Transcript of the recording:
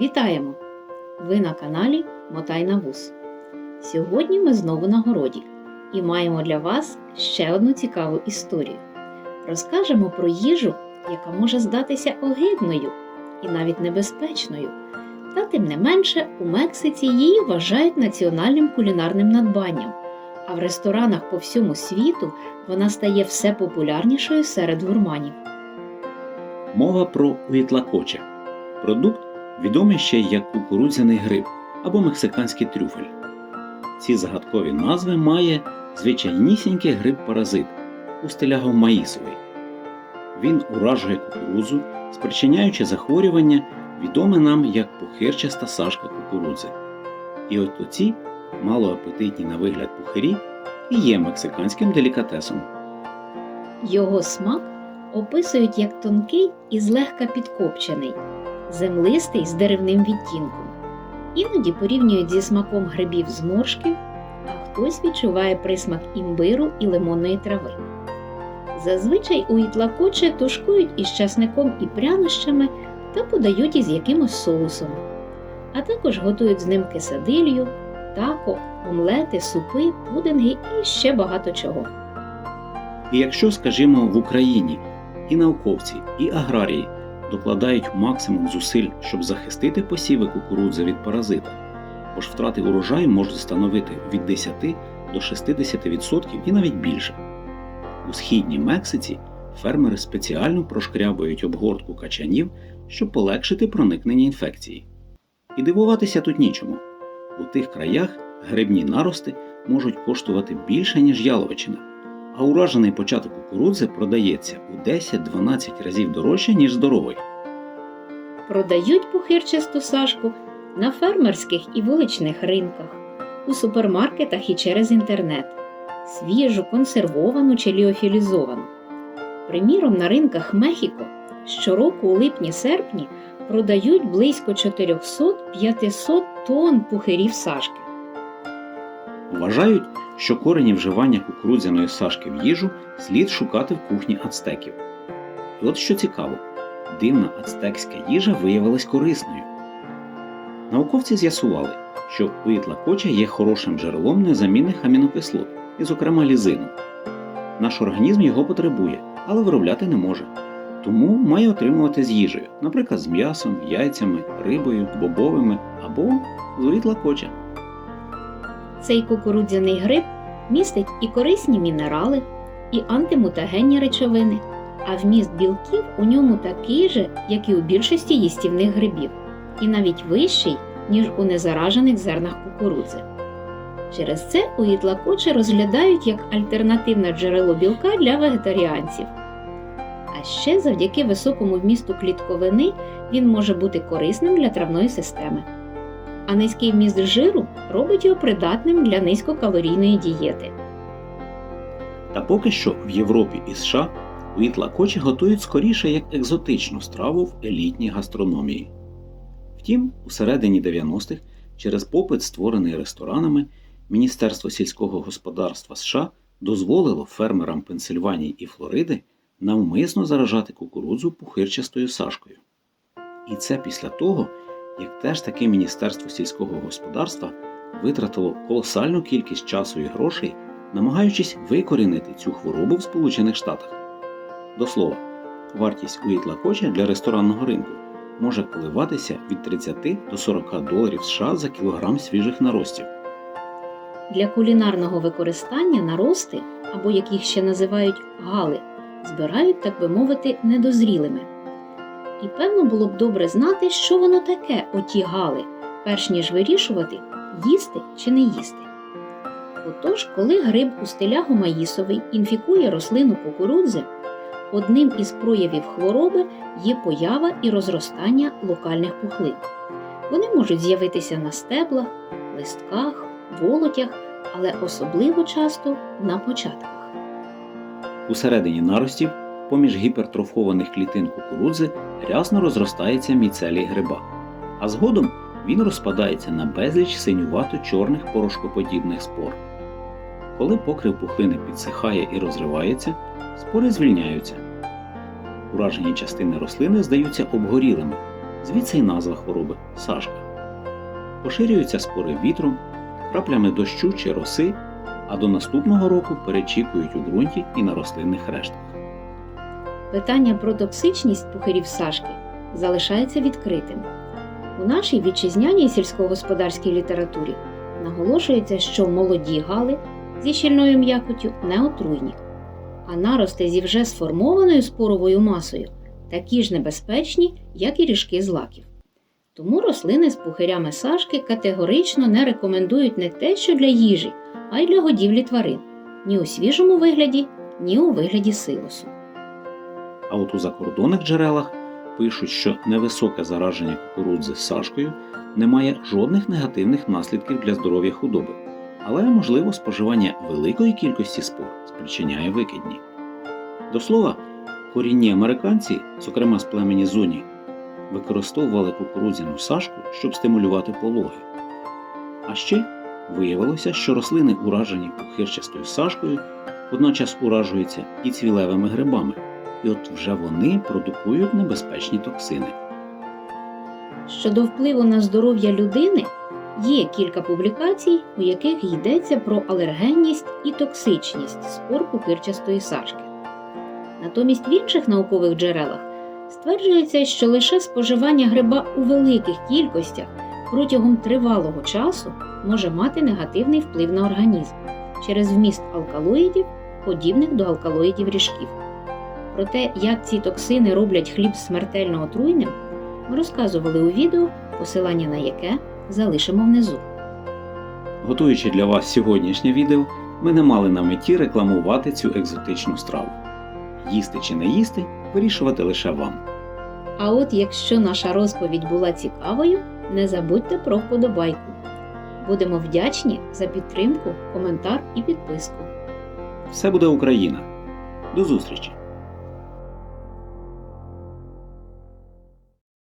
Вітаємо! Ви на каналі Мотай на вус. Сьогодні ми знову на городі і маємо для вас ще одну цікаву історію. Розкажемо про їжу, яка може здатися огидною і навіть небезпечною. Та тим не менше у Мексиці її вважають національним кулінарним надбанням, а в ресторанах по всьому світу вона стає все популярнішою серед гурманів. Мова про уітлакоче. Продукт відомий ще як кукурудзяний гриб або мексиканський трюфель. Ці загадкові назви має звичайнісінький гриб-паразит у устилягов маїсовий. Він уражує кукурудзу, спричиняючи захворювання, відоме нам як пухирчаста сашка кукурудзи. І от оці малоапетитні на вигляд пухирі і є мексиканським делікатесом. Його смак описують як тонкий і злегка підкопчений, землистий з деревним відтінком. Іноді порівнюють зі смаком грибів зморшків, а хтось відчуває присмак імбиру і лимонної трави. Зазвичай у ітлакоче тушкують із часником і прянощами та подають із якимось соусом, а також готують з ним кисадилью, тако, омлети, супи, пудинги і ще багато чого. І якщо, скажімо, в Україні і науковці, і аграрії докладають максимум зусиль, щоб захистити посіви кукурудзи від паразита, бо ж втрати урожаю можуть становити від 10 до 60% і навіть більше. У східній Мексиці фермери спеціально прошкрябують обгортку качанів, щоб полегшити проникнення інфекції. І дивуватися тут нічому. У тих краях грибні нарости можуть коштувати більше, ніж яловичина а уражений початок кукурудзи продається у 10-12 разів дорожче, ніж здоровий. Продають пухирчасту сашку на фермерських і вуличних ринках, у супермаркетах і через інтернет, свіжу, консервовану чи ліофілізовану. Приміром, на ринках Мехіко щороку у липні-серпні продають близько 400-500 тонн пухирів сашки. Вважають, що корені вживання кукурудзяної сашки в їжу слід шукати в кухні ацтеків. І от що цікаво, дивна ацтекська їжа виявилась корисною. Науковці з'ясували, що уітлакоча є хорошим джерелом незамінних амінокислот, і, зокрема, лізину. Наш організм його потребує, але виробляти не може. Тому має отримувати з їжею, наприклад, з м'ясом, яйцями, рибою, бобовими або з уітлакоча. Цей кукурудзяний гриб містить і корисні мінерали, і антимутагенні речовини, а вміст білків у ньому такий же, як і у більшості їстівних грибів, і навіть вищий, ніж у незаражених зернах кукурудзи. Через це уїтлакоче розглядають як альтернативне джерело білка для вегетаріанців. А ще завдяки високому вмісту клітковини він може бути корисним для травної системи а низький вміст жиру робить його придатним для низькокалорійної дієти. Та поки що в Європі і США уітлакочі готують скоріше як екзотичну страву в елітній гастрономії. Втім, у середині 90-х, через попит, створений ресторанами, Міністерство сільського господарства США дозволило фермерам Пенсильванії і Флориди навмисно заражати кукурудзу пухирчастою сашкою. І це після того, як теж таки Міністерство сільського господарства витратило колосальну кількість часу і грошей, намагаючись викорінити цю хворобу в Сполучених Штатах. До слова, вартість уітлакоча для ресторанного ринку може коливатися від 30 до 40 доларів США за кілограм свіжих наростів. Для кулінарного використання нарости, або як їх ще називають гали, збирають, так би мовити, недозрілими. І певно було б добре знати, що воно таке, оті гали, перш ніж вирішувати, їсти чи не їсти. Отож, коли гриб у стилягу маїсовий інфікує рослину кукурудзи, одним із проявів хвороби є поява і розростання локальних пухлин. Вони можуть з'явитися на стеблах, листках, волотях, але особливо часто на початках. Усередині наростів, поміж гіпертрофованих клітин кукурудзи, рясно розростається міцелій гриба, а згодом він розпадається на безліч синювато-чорних порошкоподібних спор. Коли покрив пухлини підсихає і розривається, спори звільняються. Уражені частини рослини здаються обгорілими, Звідси й назва хвороби сашка. Поширюються спори вітром, краплями дощу чи роси, а до наступного року перечікують у ґрунті і на рослинних рештках. Питання про токсичність пухирів сашки залишається відкритим. У нашій вітчизняній сільськогосподарській літературі наголошується, що молоді гали зі щільною м'якоттю не отруйні, а нарости зі вже сформованою споровою масою такі ж небезпечні, як і ріжки злаків. Тому рослини з пухирями сашки категорично не рекомендують не те, що для їжі, а й для годівлі тварин ні у свіжому вигляді, ні у вигляді силосу. А от у закордонних джерелах пишуть, що невисоке зараження кукурудзи сашкою не має жодних негативних наслідків для здоров'я худоби, але можливо споживання великої кількості спор спричиняє викидні. До слова, корінні американці, зокрема з племені зоні, використовували кукурудзяну сашку, щоб стимулювати пологи. А ще виявилося, що рослини, уражені пухирчастою сашкою, водночас уражуються і цвілевими грибами, і от вже вони продукують небезпечні токсини. Щодо впливу на здоров'я людини, є кілька публікацій, у яких йдеться про алергенність і токсичність спор пухирчастої сашки. Натомість в інших наукових джерелах стверджується, що лише споживання гриба у великих кількостях протягом тривалого часу може мати негативний вплив на організм через вміст алкалоїдів, подібних до алкалоїдів ріжків. Про те, як ці токсини роблять хліб смертельно отруйним, ми розказували у відео, посилання на яке залишимо внизу. Готуючи для вас сьогоднішнє відео, ми не мали на меті рекламувати цю екзотичну страву. Їсти чи не їсти вирішувати лише вам. А от якщо наша розповідь була цікавою, не забудьте про вподобайку. Будемо вдячні за підтримку, коментар і підписку. Все буде Україна. До зустрічі!